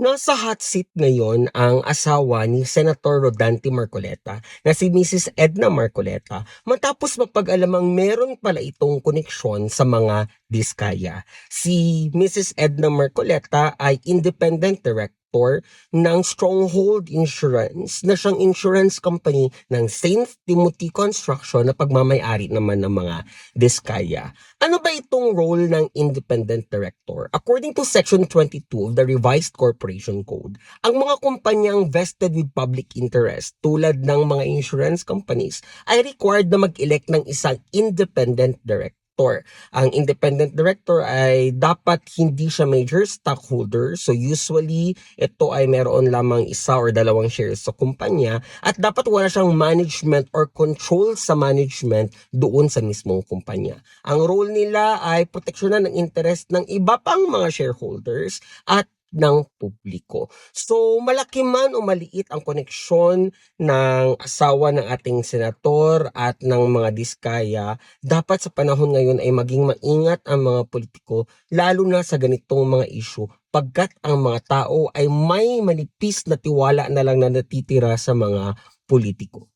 Nasa hot seat ngayon ang asawa ni Senator Rodante Marcoleta na si Mrs. Edna Marcoleta matapos mapag-alamang meron pala itong koneksyon sa mga diskaya. Si Mrs. Edna Marcoleta ay independent director ng Stronghold Insurance na siyang insurance company ng St. Timothy Construction na pagmamayari naman ng mga diskaya. Ano ba itong role ng independent director? According to Section 22 of the Revised Corporation Code, ang mga kumpanyang vested with public interest tulad ng mga insurance companies ay required na mag-elect ng isang independent director. Ang independent director ay dapat hindi siya major stockholder. So usually, ito ay meron lamang isa or dalawang shares sa kumpanya at dapat wala siyang management or control sa management doon sa mismong kumpanya. Ang role nila ay proteksyonan ng interest ng iba pang mga shareholders at ng publiko. So, malaki man o maliit ang koneksyon ng asawa ng ating senator at ng mga diskaya, dapat sa panahon ngayon ay maging maingat ang mga politiko, lalo na sa ganitong mga issue, pagkat ang mga tao ay may manipis na tiwala na lang na natitira sa mga politiko.